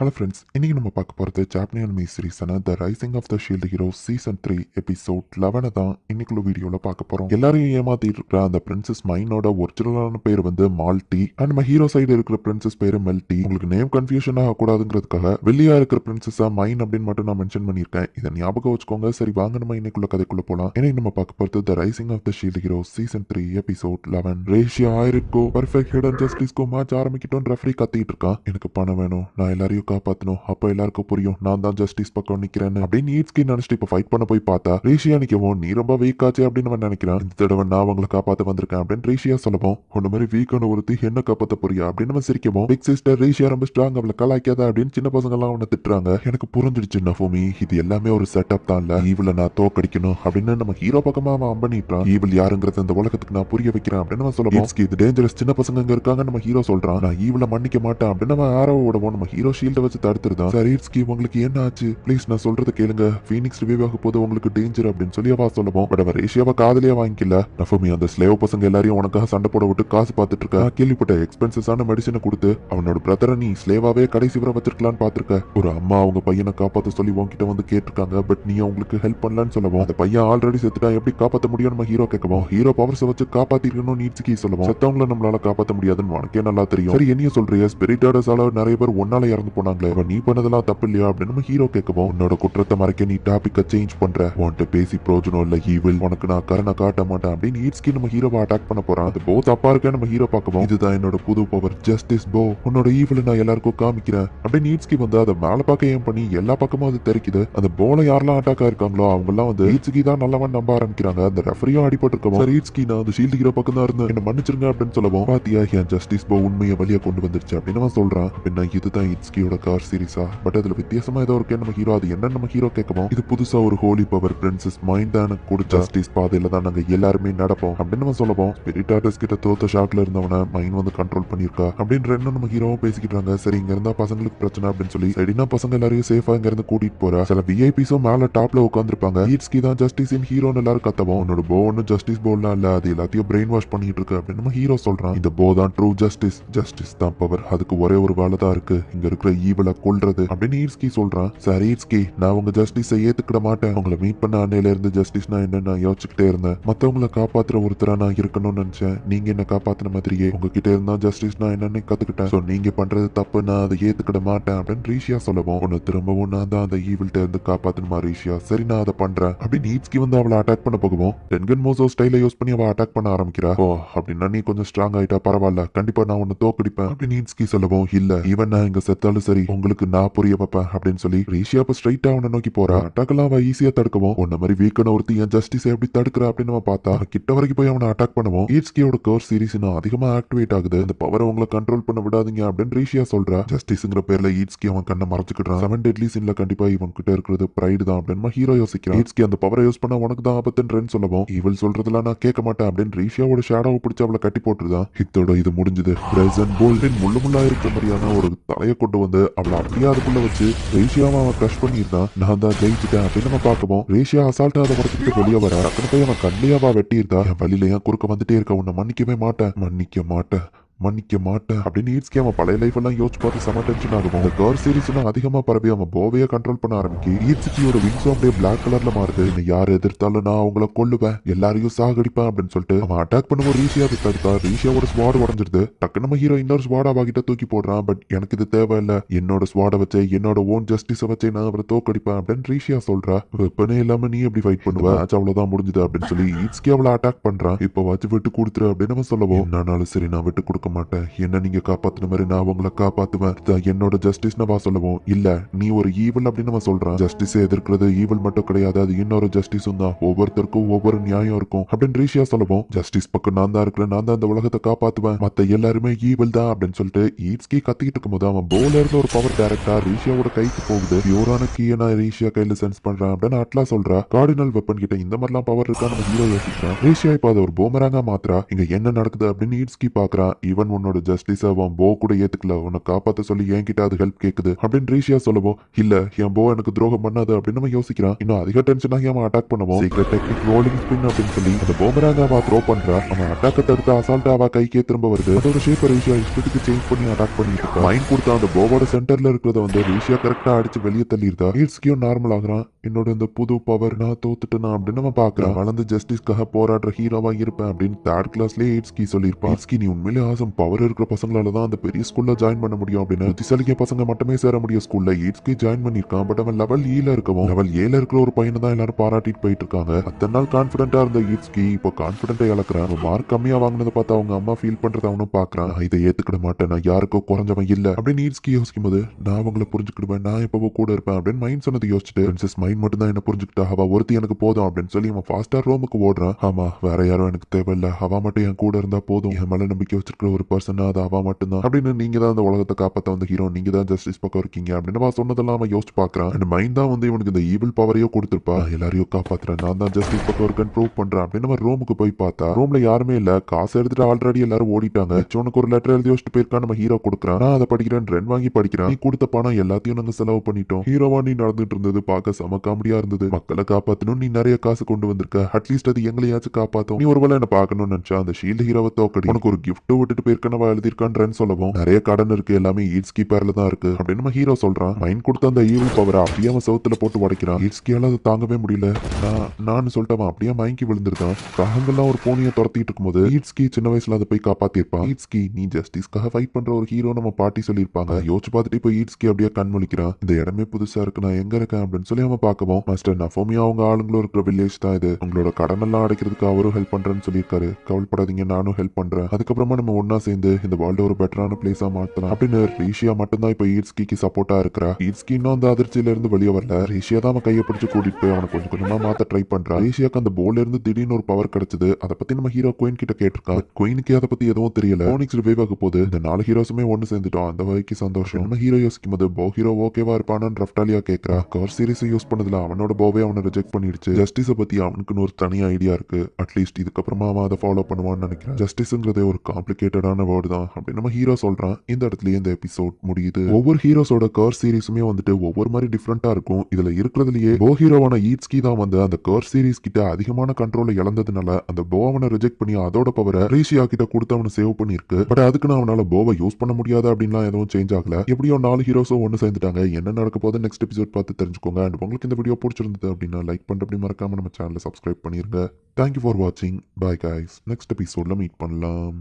Hello friends இன்றைக்கி நம்ம பார்க்க போகிறது ஜாப்னியல் மீ சீரீஸான the rising of the shield hero season three episode லெவனை தான் இன்னைக்குள்ள வீடியோவில் பார்க்க போகிறோம் எல்லாரையும் ஏமாத்திட்டு அந்த பிரின்சஸ் மைனோட ஒரிஜினலான பேர் வந்து மால்டி அண்ட் நம்ம ஹீரோ சைடு இருக்கிற பிரின்சஸ் பேர் மெல்டி உங்களுக்கு நேம் கன்ஃபியூஷன் ஆகக்கூடாதுங்கிறதுக்காக வெளியா இருக்கிற பிரின்சஸா மைன் அப்படின்னு மட்டும் நான் மென்ஷன் பண்ணியிருக்கேன். இதை ஞாபகம் வச்சுக்கோங்க. சரி வாங்க நம்ம இன்னைக்குள்ள கதைக்குள்ள போகலாம் இன்னைக்கு நம்ம பார்க்க போகிறது the rising of the shield hero season three episode eleven ரேஷியா ஆயிருக்கோ? பர்ஃபெக்ட் ஹிடன் ஜஸ்டிஸ்கோ மேட்ச் ஆரம்பிக்கிட்டோம் ரெஃபரி கத்திட்டு இருக்கான். எனக்கு பணம் வேணும். நான் எல்லாரையும் காப்பாத்தணும். அப்ப எல்லாருக்கும் புரியும். நான் தான் ஜஸ்டிஸ் பக்கம் நிக்கிறேன்னு. அப்படின்னு ஈட்ஸ்கி நினைச்சிட்டு இப்ப ஃபைட் பண்ண போய் பார்த்தா ரேஷியா நிக்கவும் நீ ரொம்ப வீக் ஆச்சு அப்படின்னு அவன் நினைக்கிறான். இந்த தடவை நான் அவங்களை காப்பாத்த வந்திருக்கேன் அப்படின்னு ரேஷியா சொல்லவும் உன்ன மாதிரி வீக்கான ஒருத்தி என்ன காப்பாத்த புரியா அப்படின்னு நம்ம சிரிக்கவும் பிக் சிஸ்டர் ரேஷியா ரொம்ப ஸ்ட்ராங் அவளை கலாய்க்காத அப்படின்னு சின்ன பசங்க எல்லாம் அவனை திட்டுறாங்க. எனக்கு புரிஞ்சிடுச்சு நஃபோமி. இது எல்லாமே ஒரு செட்டப் தான் இல்ல. ஈவில நான் தோக்கடிக்கணும் அப்படின்னு நம்ம ஹீரோ பக்கமா அவன் அம்பனிட்டான் ஈவில் யாருங்கிறத இந்த உலகத்துக்கு நான் புரிய வைக்கிறேன் அப்படின்னு நம்ம சொல்லுவோம் இது டேஞ்சரஸ் சின்ன பசங்க இருக்காங்க நம்ம ஹீரோ சொல்றான். நான் ஈவில மன்னிக்க மாட்டேன் அப்படின்னு நம்ம ஆரோ விடவும் நம்ம ஹீரோ ஷீல்ட வச்சு தடுத்துருதான் சரி இட்ஸ்கி உங்களுக்கு என்ன ஆச்சு? ப்ளீஸ் நான் சொல்றதை கேளுங்க. ஃபீனிக்ஸ் ரிவியூ ஆக போது உங்களுக்கு டேஞ்சர் அப்படின்னு சொல்லி அவ சொல்லுவோம். பட் அவர் ரேஷியாவை காதலியா வாங்கிக்கல. நஃபமி அந்த ஸ்லேவ் பசங்க எல்லாரையும் உனக்காக சண்டை போட விட்டு காசு பார்த்துட்டு இருக்க? கேள்விப்பட்ட எக்ஸ்பென்சஸான மெடிசனை கொடுத்து அவனோட பிரதரை நீ ஸ்லேவாவே கடைசி வரை வச்சிருக்கலாம்னு பாத்துருக்க ஒரு அம்மா அவங்க பையனை காப்பாத்த சொல்லி உன்கிட்ட வந்து கேட்டிருக்காங்க. பட் நீ அவங்களுக்கு ஹெல்ப் பண்ணலான்னு சொல்லவும். அந்த பையன் ஆல்ரெடி செத்துட்டா எப்படி காப்பாத்த முடியும் நம்ம ஹீரோ கேட்கவும். ஹீரோ பவர்ஸ் வச்சு காப்பாத்திருக்கணும் நீட்ஸ்கி சொல்லவும். செத்தவங்கள நம்மளால காப்பாத்த முடியாதுன்னு உனக்கே நல்லா தெரியும். சரி என்னைய ஸ்பிரிட் ஸ்பிரிட்டாடஸால நிறைய பேர் ஒன்னால இறந்து போனாங்களே? அவன் நீ பண்ணதெல்லாம் தப்பு இல்லையா அப்படின்னு நம்ம ஹீரோ கேட்கவும் உன்னோட குற்றத்தை மறைக்க நீ டாபிக்க சேஞ்ச் பண்ற. உன்கிட்ட பேசி பிரோஜனம் இல்ல ஈவில் உனக்கு நான் கருணை காட்ட மாட்டேன். அப்படின்னு ஈட்ஸ்கி நம்ம ஹீரோவை அட்டாக் பண்ண போறான். அது போ தப்பா இருக்க நம்ம ஹீரோ பார்க்கவும் இதுதான் என்னோட புது பவர் ஜஸ்டிஸ் போ உன்னோட ஈவில் நான் எல்லாருக்கும் காமிக்கிறேன். அப்படின்னு ஈட்ஸ்கி வந்து அதை மேல பார்க்க ஏன் பண்ணி எல்லா பக்கமும் அது தெரிக்குது. அந்த போல யாரெல்லாம் அட்டாக் ஆயிருக்காங்களோ அவங்க எல்லாம் வந்து ஈட்ஸ்கி தான் நல்லவன் நம்ப ஆரம்பிக்கிறாங்க. அந்த ரெஃபரியும் அடிபட்டு இருக்கவும் சரி ஈட்ஸ்கி நான் அந்த ஷீல்டு ஹீரோ பக்கம் தான் இருந்தேன். என்ன மன்னிச்சிருங்க அப்படின்னு சொல்லவும் பாத்தியா என் ஜஸ்டிஸ் போ உண்மையை வழியை கொண்டு வந்துருச்சு அப்படின்னு அவன் சொல்றான். அப்படின்னா இதுதான் இட்ஸ்கியோட கார் சீரிஸா பட் அதுல வித்தியாசமா ஏதோ இருக்கே நம்ம ஹீரோ அது என்ன நம்ம ஹீரோ கேட்கவும் இது புதுசா ஒரு ஹோலி பவர் பிரின்சஸ் மைண்ட் தான் கூட ஜஸ்டிஸ் பாதையில தான் நாங்க எல்லாருமே நடப்போம். அப்படின்னு நம்ம சொல்லவும் ஸ்பிரிட் ஆர்டிஸ்ட் கிட்ட தோத்த ஷாக்ல இருந்தவன மைண்ட் வந்து கண்ட்ரோல் பண்ணிருக்கா அப்படின்னு ரெண்டும் நம்ம ஹீரோவும் பேசிக்கிட்டாங்க சரி இங்க இருந்தா பசங்களுக்கு பிரச்சனை அப்படின்னு சொல்லி சரினா பசங்க எல்லாரையும் சேஃபா இங்க இருந்து கூட்டிட்டு போறா. சில விஐபிஸும் மேல டாப்ல உட்காந்துருப்பாங்க ஈட்ஸ்கி தான் ஜஸ்டிஸ் இன் ஹீரோன்னு எல்லாரும் கத்தவும். உன்னோட போ ஒன்னும் ஜஸ்டிஸ் போல்லாம் இல்ல. அது எல்லாத்தையும் பிரெயின் வாஷ் பண்ணிட்டு இருக்கு அப்படின்னு நம்ம ஹீரோ சொல்றான். இந்த போ தான் ட்ரூ ஜஸ்டிஸ் ஜஸ்டிஸ் தான் பவர் அதுக்கு ஒரே ஒரு வேலை தான் இருக்கு. இங்க இருக்கிற ஈவலை கொள்றது அப்படின்னு ஈர்ஸ்கி சொல்றான் சார் ஈர்ஸ்கி நான் உங்க ஜஸ்டிஸை ஏத்துக்கிட மாட்டேன். உங்களை மீட் பண்ண அன்னையில இருந்து ஜஸ்டிஸ்னா என்ன நான் யோசிச்சுக்கிட்டே இருந்தேன். மத்தவங்கள காப்பாத்துற ஒருத்தரா நான் இருக்கணும்னு நினைச்சேன். நீங்க என்ன காப்பாத்தின மாதிரியே உங்ககிட்ட இருந்தா ஜஸ்டிஸ் நான் என்னன்னு கத்துக்கிட்டேன்? சோ நீங்க பண்றது தப்பு நான் அதை ஏத்துக்கிட மாட்டேன் அப்படின்னு ரீஷியா சொல்லவும் உன்னை திரும்பவும் நான் தான் அந்த ஈவில்ட்ட இருந்து காப்பாத்தணுமா ரீஷியா? சரி நான் அதை பண்றேன். அப்படின்னு ஈட்ஸ்கி வந்து அவளை அட்டாக் பண்ண போகவும் டென்கன் மோசோ ஸ்டைல யூஸ் பண்ணி அவ அட்டாக் பண்ண ஆரம்பிக்கிறா. ஓ அப்படின்னா நீ கொஞ்சம் ஸ்ட்ராங் ஆயிட்டா பரவாயில்ல. கண்டிப்பா நான் உன்னை தோக்கடிப்பேன் அப்படின்னு ஈட்ஸ்கி சொல்லவும் இல்ல ஈவன் நான் இங்க செத்தாலும் சரி உங்களுக்கு நான் புரிய வைப்பேன் அப்படின்னு சொல்லி ரீஷியா இப்ப ஸ்ட்ரைட்டா அவனை நோக்கி போறா. அட்டாக் அவன் ஈஸியா தடுக்கவும் உன்ன மாதிரி வீக்கான ஒருத்தி என் ஜஸ்டிஸ் எப்படி தடுக்கிற? அப்படின்னு நம்ம பார்த்தா கிட்ட வரைக்கும் போய் அவனை அட்டாக் பண்ணுவோம். ஈட்ஸ்கியோட கவர் சீரிஸ் இன்னும் அதிகமா ஆக்டிவேட் ஆகுது. அந்த பவரை உங்களை கண்ட்ரோல் பண்ண விடாதீங்க அப்படின்னு ரீஷியா சொல்றா. ஜஸ்டிஸ்ங்கிற பேர்ல ஈட்ஸ்கி அவன் கண்ணை மறைச்சுக்கிட்டான் செவன் டெட்லி சீன்ல கண்டிப்பா இவன் கிட்ட இருக்கிறது பிரைடு தான் அப்படின்னு ஹீரோ யோசிக்கிறான். ஈட்ஸ்கி அந்த பவரை யூஸ் பண்ண உனக்கு தான் ஆபத்துன்றேன்னு சொல்லவும் இவள் சொல்றதெல்லாம் நான் கேட்க மாட்டேன் அப்படின்னு ரீஷியாவோட ஷேடோவை பிடிச்சி அவளை கட்டி போட்டுருதான். இத்தோட இது முடிஞ்சது. பிரசன் போல்டின் முள்ளு முள்ளா இருக்க மாதிரியான ஒரு தலையை கொண்டு வந்து அவளை அப்படியே அதுக்குள்ள வச்சு ரேஷியாவை அவன் க்ரஷ் பண்ணியிருந்தான் நான் தான் ஜெயிச்சுட்டேன் அப்படின்னு நம்ம பார்க்கவும் ரேஷியா அசால்ட்டா அதை உடச்சுட்டு வெளியே வர டக்குனு போய் அவன் கண்ணியாவா வெட்டியிருந்தா என் வழியில ஏன் குறுக்க வந்துட்டே இருக்க? உன்னை மன்னிக்கவே மாட்டேன். மன்னிக்க மாட்டேன். மன்னிக்க மாட்டேன் அப்படின்னு ஈட்ஸ்கி அவன் பழைய லைஃப் எல்லாம் யோசிச்சு பார்த்து செம டென்ஷன் ஆகும் அந்த கேர் சீரிஸ் எல்லாம் அதிகமா பரவி அவன் போவையே கண்ட்ரோல் பண்ண ஆரம்பிக்கு. ஈட்ஸ்கியோட விங்ஸும் அப்படியே பிளாக் கலர்ல மாறுது. இன்னும் யார் எதிர்த்தாலும் நான் அவங்கள கொல்லுவேன். எல்லாரையும் சாகடிப்பேன் அப்படின்னு சொல்லிட்டு அவன் அட்டாக் பண்ணும்போது ரீஷியா தடுத்தா ரீஷியாவோட ஸ்வாட் உடஞ்சிருது. டக்கு நம்ம ஹீரோ இன்னொரு ஸ்வாட் அவகிட்ட தூக்கி போடுறான். பட் எனக்கு இது தேவையில்ல. என்னோட ஸ்வாட வச்சு என்னோட ஓன் ஜஸ்டிஸை வச்சு நான் அவரை தோக்கடிப்பேன் அப்படின்னு ரீஷியா சொல்றா. வெப்பனே இல்லாம நீ எப்படி ஃபைட் பண்ணுவ? மேட்ச் அவ்வளவுதான் முடிஞ்சது அப்படின்னு சொல்லி ஈட்ஸ்கி அவளை அட்டாக் பண்றான். இப்போ வச்சு விட்டு கொடுத்துரு அப்படின்னு நம்ம சொல்லவும் என்னாலும் சரி நான் விட்டு கொடுக்க மாட்டேன். என்ன நீங்க காப்பாத்துன மாதிரி நான் உங்களை காப்பாத்துவேன். என்னோட ஜஸ்டிஸ் வா சொல்லுவோம். இல்ல நீ ஒரு ஈவல் அப்படின்னு நம்ம சொல்றான் ஜஸ்டிஸ் எதிர்க்கிறது ஈவல் மட்டும் கிடையாது. அது இன்னொரு ஜஸ்டிஸும் தான். ஒவ்வொருத்தருக்கும் ஒவ்வொரு நியாயம் இருக்கும். அப்படின்னு ரீஷியா சொல்லுவோம். ஜஸ்டிஸ் பக்கம் நான் தான் இருக்கிறேன். நான் தான் இந்த உலகத்தை காப்பாத்துவேன். மத்த எல்லாருமே ஈவல் தான் அப்படின்னு சொல்லிட்டு ஈட்ஸ்கி கத்திக்கிட்டு இருக்கும்போது அவன் போல இருந்து ஒரு பவர் டேரக்டா ரீஷியாவோட கைக்கு போகுது. பியூரான கீயை நான் ரீஷியா கையில சென்ஸ் பண்றேன் அப்படின்னு அட்லா சொல்றா. கார்டினல் வெப்பன் கிட்ட இந்த மாதிரிலாம் பவர் இருக்கா? நம்ம ஹீரோ யோசிக்கிறான். ரீஷியா இப்ப அதை ஒரு போமராங்கா மாத்திரா இங்க என்ன நடக்குது அப்படின்னு ஈட்ஸ்கி பாக்குறான். இவன் ஈவன் உன்னோட ஜஸ்டிஸ் அவன் போ கூட ஏத்துக்கல. உன்னை காப்பாத்த சொல்லி என்கிட்ட அது ஹெல்ப் கேக்குது அப்படின்னு ரீஷியா சொல்லவோ இல்ல என் போ எனக்கு துரோகம் பண்ணாது அப்படின்னு நம்ம யோசிக்கிறான். இன்னும் அதிக டென்ஷன் ஆகி அவன் அட்டாக் பண்ணுவோம் சீக்கிரம் டெக்னிக் ரோலிங் ஸ்பின் அப்படின்னு சொல்லி அந்த போமராங்க அவ த்ரோ பண்றா. அவன் அட்டாக்க தடுத்து அசால்ட்டா அவ கைக்கே திரும்ப வருது. அதோட ஷேப் ரீஷியா இஷ்டத்துக்கு சேஞ்ச் பண்ணி அட்டாக் பண்ணிட்டு இருக்கா. மைண்ட் கொடுத்த அந்த போவோட சென்டர்ல இருக்கிறத வந்து ரீஷியா கரெக்டா அடிச்சு வெளியே தள்ளிடுதா? ஹீட்ஸ்கியும் நார்மல் ஆகுறான். என்னோட இந்த புது பவர் நான் தோத்துட்டேனா அப்படின்னு நம்ம பாக்குறான். வளர்ந்து ஜஸ்டிஸ்க்காக போராடுற ஹீரோவா இருப்பேன் அப்படின்னு தேர்ட் கிளாஸ்லயே ஹீட்ஸ்கி சொல்லியிருப்பான். ஹீட்ஸ்கி நீ உண்மையிலே ஆசை பவர் இருக்கிற பசங்களால தான் அந்த பெரிய ஸ்கூல்ல ஜாயின் பண்ண முடியும் அப்படின்னு. புத்திசாலிக்க பசங்க மட்டுமே சேர முடியும் ஸ்கூல்ல ஹீட்ஸ்கி ஜாயின் பண்ணிருக்கான் பட் அவன் லெவல் ஏல e இருக்கவும். லெவல் ஏல இருக்கிற ஒரு பையனை தான் எல்லாரும் பாராட்டிட்டு போயிட்டு இருக்காங்க. அத்தனை நாள் கான்பிடண்டா இருந்த ஹீட்ஸ்கி இப்போ கான்பிடண்டா இழக்கிறான். அவன் மார்க் கம்மியா வாங்கினதை பார்த்து அவங்க அம்மா ஃபீல் பண்றத அவனும் பாக்குறான் இதை ஏத்துக்கிட மாட்டேன். நான் யாருக்கோ குறைஞ்சவன் இல்ல. அப்படின்னு ஹீட்ஸ்கி யோசிக்கும் போது நான் அவங்கள புரிஞ்சுக்கிடுவேன். நான் எப்பவோ கூட இருப்பேன். அப்படின்னு மைண்ட் சொன்னது யோசிச்சுட்டு பிரின்சஸ் மைண்ட் மட்டும் தான் என்ன புரிஞ்சுக்கிட்டா. அவ ஒருத்தி எனக்கு போதும். அப்படின்னு சொல்லி அவன் ஃபாஸ்டா ரோமுக்கு ஓடுறான். ஆமா வேற யாரும் எனக்கு தேவையில்ல. அவ மட்டும் என் கூட இருந்தா போதும். என் மேல நம்பிக்கை வச்சிருக்கிற ஒரு பர்சன் அது அவ மட்டும்தான். அப்படின்னு நீங்க தான் அந்த உலகத்தை காப்பாற்ற வந்த ஹீரோ நீங்க தான் ஜஸ்டிஸ் பக்கம் இருக்கீங்க அப்படின்னு நான் சொன்னதெல்லாம் அவன் யோசிச்சு பாக்குறான் அண்ட் மைண்ட் தான் வந்து இவனுக்கு இந்த ஈவில் பவரையோ கொடுத்துருப்பா. எல்லாரையும் காப்பாத்துறேன் நான் தான் ஜஸ்டிஸ் பக்கம் இருக்கேன் ப்ரூவ் பண்றேன் அப்படின்னு நம்ம ரூமுக்கு போய் பார்த்தா ரூம்ல யாருமே இல்ல. காசு எடுத்துட்டு ஆல்ரெடி எல்லாரும் ஓடிட்டாங்க. உனக்கு ஒரு லெட்டர் எழுதி வச்சுட்டு போயிருக்கா நம்ம ஹீரோ கொடுக்குறான். நான் அதை படிக்கிறேன் ரென் வாங்கி படிக்கிறான். நீ கொடுத்த பணம் எல்லாத்தையும் நாங்க செலவு பண்ணிட்டோம். ஹீரோவா நீ நடந்துட்டு இருந்தது பார்க்க செம காமெடியா இருந்தது. மக்களை காப்பாத்தணும் நீ நிறைய காசு கொண்டு வந்திருக்க. அட்லீஸ்ட் அது எங்களையாச்சும் காப்பாத்தும். நீ ஒருவேளை என்ன பார்க்கணும்னு நினைச்சா அந்த ஷீல்டு ஹீரோவை தோக்கடி. உனக்கு ஒரு கிஃப்ட் விட்டுட்டு போட்டு பேருக்கான எழுதியிருக்கான்றன்னு சொல்லவும் நிறைய கடன் இருக்கு எல்லாமே ஈட்ஸ்கி பேர்ல தான் இருக்கு அப்படின்னு நம்ம ஹீரோ சொல்றான். மைண்ட் கொடுத்த அந்த ஈவில் பவரை அப்படியே அவன் சவுத்துல போட்டு உடைக்கிறான். ஈட்ஸ்கியால அதை தாங்கவே முடியல. நான் நான் அப்படியே மயங்கி விழுந்திருக்கான். கிரகங்கள்லாம் ஒரு பூனையை துரத்திட்டு இருக்கும்போது ஈட்ஸ்கி சின்ன வயசுல அதை போய் காப்பாத்திருப்பான் ஈட்ஸ்கி நீ ஜஸ்டிஸ்க்காக ஃபைட் பண்ற ஒரு ஹீரோ நம்ம பாட்டி சொல்லியிருப்பாங்க. யோசிச்சு பார்த்துட்டு இப்போ ஈட்ஸ்கி அப்படியே கண் முழிக்கிறான். இந்த இடமே புதுசா இருக்கு நான் எங்க இருக்கேன் அப்படின்னு சொல்லி அவன் பார்க்கவும் மாஸ்டர் நஃபோமியா அவங்க ஆளுங்களும் இருக்கிற வில்லேஜ் தான் இது. உங்களோட கடன் எல்லாம் அடைக்கிறதுக்கு அவரும் ஹெல்ப் பண்றேன்னு சொல்லியிருக்காரு. கவலைப்படாதீங்க நானும் ஹெல்ப் பண்றேன். அதுக்கப்புறமா நம்ம ஒன்னு ஒன்னா சேர்ந்து இந்த வேர்ல்டு ஒரு பெட்டரான பிளேஸா மாத்தலாம். அப்படின்னு ரீஷியா மட்டும்தான் இப்போ ஈட்ஸ்கிக்கு சப்போர்ட்டா இருக்கிறா. ஈட்ஸ்கி இன்னும் அந்த அதிர்ச்சியில இருந்து வெளியே வரல. ரீஷியா தான் அவன் கையை பிடிச்சு கூட்டிட்டு போய் அவனை கொஞ்சம் கொஞ்சமா மாத்த ட்ரை பண்றா. ரீஷியாக்கு அந்த போல இருந்து திடீர்னு ஒரு பவர் கிடைச்சது. அதை பத்தி நம்ம ஹீரோ குயின் கிட்ட கேட்டிருக்கான் குயினுக்கு அதை பத்தி எதுவும் தெரியல. போனிக்ஸ் ரிவைவ் ஆக போகுது இந்த நாலு ஹீரோஸுமே ஒன்னு சேர்ந்துட்டோம். அந்த வகைக்கு சந்தோஷம். நம்ம ஹீரோ யோசிக்கும் போது போ ஹீரோ ஓகேவா இருப்பானு ரஃப்டாலியா கேட்கறா கவர் சீரிஸ் யூஸ் பண்ணதுல அவனோட போவே அவனை ரிஜெக்ட் பண்ணிடுச்சு. ஜஸ்டிஸை பத்தி அவனுக்குன்னு ஒரு தனி ஐடியா இருக்கு. அட்லீஸ்ட் இதுக்கப்புறமா அவன் அதை ஃபாலோ பண்ணுவான்னு நினைக்கிறேன். ஜஸ்டிஸ்ங்கிறதே ஒரு ரிலேட்டடான வேர்டு தான். அப்படின்னு நம்ம ஹீரோ சொல்றான். இந்த இடத்துலயே இந்த எபிசோட் முடியுது. ஒவ்வொரு ஹீரோஸோட கர் சீரிஸுமே வந்துட்டு ஒவ்வொரு மாதிரி டிஃப்ரெண்டா இருக்கும். இதுல இருக்கிறதுலயே போ ஹீரோவான ஈட்ஸ்கி தான் வந்து அந்த கர் சீரிஸ் கிட்ட அதிகமான கண்ட்ரோலை இழந்ததுனால அந்த போ அவனை ரிஜெக்ட் பண்ணி அதோட பவரை ரீஷியா கிட்ட கொடுத்து அவனை சேவ் பண்ணிருக்கு பட் அதுக்கு நான் அவனால போவை யூஸ் பண்ண முடியாது அப்படின்லாம் எதுவும் சேஞ்ச் ஆகல. எப்படியோ நாலு ஹீரோஸும் ஒன்று சேர்ந்துட்டாங்க. என்ன நடக்க போகுது நெக்ஸ்ட் எபிசோட் பார்த்து தெரிஞ்சுக்கோங்க. அண்ட் உங்களுக்கு இந்த வீடியோ பிடிச்சிருந்தது அப்படின்னா லைக் பண்ணிட்டு அப்படி மறக்காம நம்ம சேனலை சப்ஸ்கிரைப் பண்ணிருங்க. தேங்க்யூ ஃபார் வாட்சிங் பாய் கைஸ் நெக்ஸ்ட் எபிசோட்ல மீட் பண்ணலாம்.